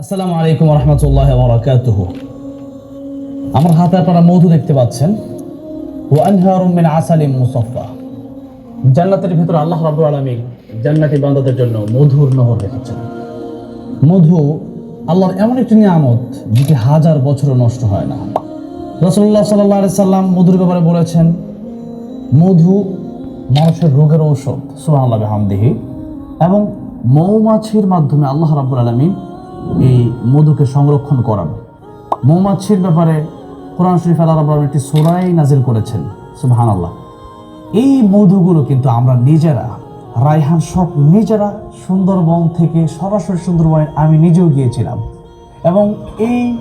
আসসালামু আলাইকুম রহমতুল্লাহ বরাকাতুহ আমার হাতে আপনারা মধু দেখতে পাচ্ছেন। ও আনহারুম মিন আসালিম মুসাফা জান্নাতের ভিতরে আল্লাহ রাব্বুল আলামিন জান্নাতি বান্দাদের জন্য মধুর নহর রেখেছেন। মধু আল্লাহর এমন একটি নিয়ামত যেটি হাজার বছরও নষ্ট হয় না। রসুল্লাহ সাল্লাহ সাল্লাম মধুর ব্যাপারে বলেছেন, মধু মানুষের রোগের ঔষধ, সুবহানাল্লাহ হামদিহি এবং মৌমাছির মাধ্যমে আল্লাহ রাব্বুল আলামিন এই মধুকে সংরক্ষণ করান। মৌমাছির ব্যাপারে কোরআন শরীফ আল্লাহ একটি সূরাই নাজিল করেছেন, সুবহানাল্লাহ। এই মধুগুলো কিন্তু আমরা নিজেরা, রায়হান সব নিজেরা সুন্দরবন থেকে সরাসরি সুন্দরবনে আমি নিজেও গিয়েছিলাম। এবং এই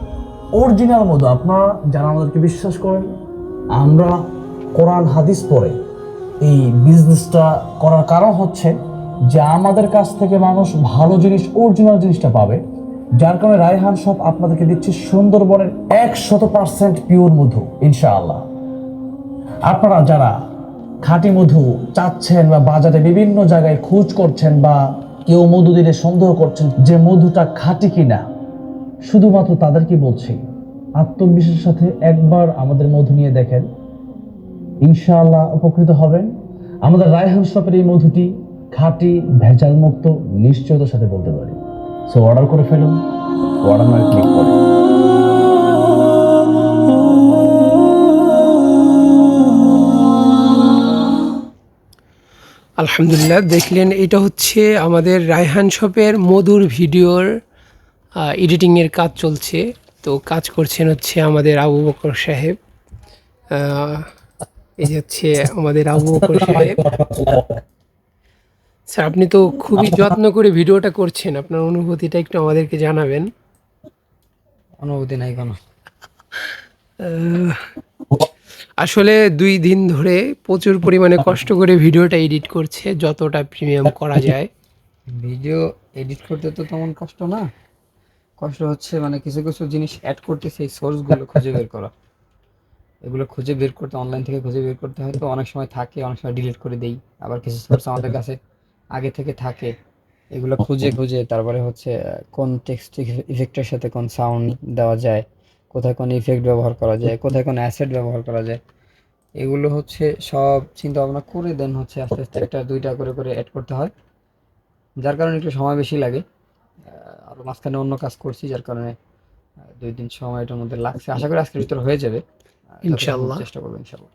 অরিজিনাল মধু আপনারা যারা আমাদেরকে বিশ্বাস করেন, আমরা কোরআন, হাদিস পড়ে এই বিজনেসটা করার কারণ হচ্ছে যে আমাদের কাছ থেকে মানুষ ভালো জিনিস অরিজিনাল জিনিসটা পাবে। যার কারণে রায়হান সব আপনাদেরকে দিচ্ছে সুন্দরবনের একশত পার্সেন্ট পিওর মধু, ইনশাআল্লাহ। আপনারা যারা খাঁটি মধু চাচ্ছেন বা বাজারে বিভিন্ন জায়গায় খোঁজ করছেন বা কেউ মধু দিলে সন্দেহ করছেন যে মধুটা খাঁটি কিনা, শুধুমাত্র তাদেরকে বলছি, আত্মবিশ্বাসের সাথে একবার আমাদের মধু নিয়ে দেখেন। ইনশাআল্লাহ উপকৃত হবেন। আমাদের রায়হান শপের এই মধুটি খাঁটি ভেজাল মুক্ত নিশ্চয়তার সাথে বলতে পারি। সো অর্ডার করে ফেলুন। অর্ডার নয় ক্লিক করুন আলহামদুলিল্লাহ, দেখলেন, এটা হচ্ছে আমাদের রায়হান শপের মধুর ভিডিওর এডিটিংয়ের কাজ চলছে। তো কাজ করছেন হচ্ছে আমাদের আবু বকর সাহেব। এই হচ্ছে আমাদের আবু বকর সাহেব। স্যার আপনি তো খুবই যত্ন করে ভিডিওটা করছেন। আপনার অনুভূতিটা একটু আমাদেরকে জানাবেন। অনুভূতি নাই কোনো। আসলে দুই দিন ধরে প্রচুর পরিমাণে কষ্ট করে ভিডিওটা এডিট করছে যতটা প্রিমিয়াম করা যায়। ভিডিও এডিট করতে তো তেমন কষ্ট না। কষ্ট হচ্ছে মানে কিছু কিছু জিনিস অ্যাড করতে সেই সোর্সগুলো খুঁজে বের করা। এগুলো খুঁজে বের করতে অনলাইন থেকে খুঁজে বের করতে হয় তো অনেক সময় থাকে অনেক সময় ডিলিট করে দেই। আবার কিছু সোর্স আমাদের কাছে আগে থেকে থাকে। এগুলো খুঁজে খুঁজে তারপরে হচ্ছে কোন টেক্সট ইফেক্টের সাথে কোন সাউন্ড দেওয়া যায় কোথায় কোন ইফেক্ট ব্যবহার করা যায় কোথায় কোন অ্যাসেট ব্যবহার করা যায় এগুলো হচ্ছে সব চিন্তা ভাবনা করে দেন হচ্ছে আস্তে আস্তে একটা দুইটা করে করে অ্যাড করতে হয়। যার কারণে একটু সময় বেশি লাগে। আর মাঝখানে অন্য কাজ করছি যার কারণে দুই দিন সময় এটার মধ্যে লাগছে। আশা করি আজকের ভিতরে হয়ে যাবে। ইনশাআল্লাহ। চেষ্টা করব ইনশাল্লাহ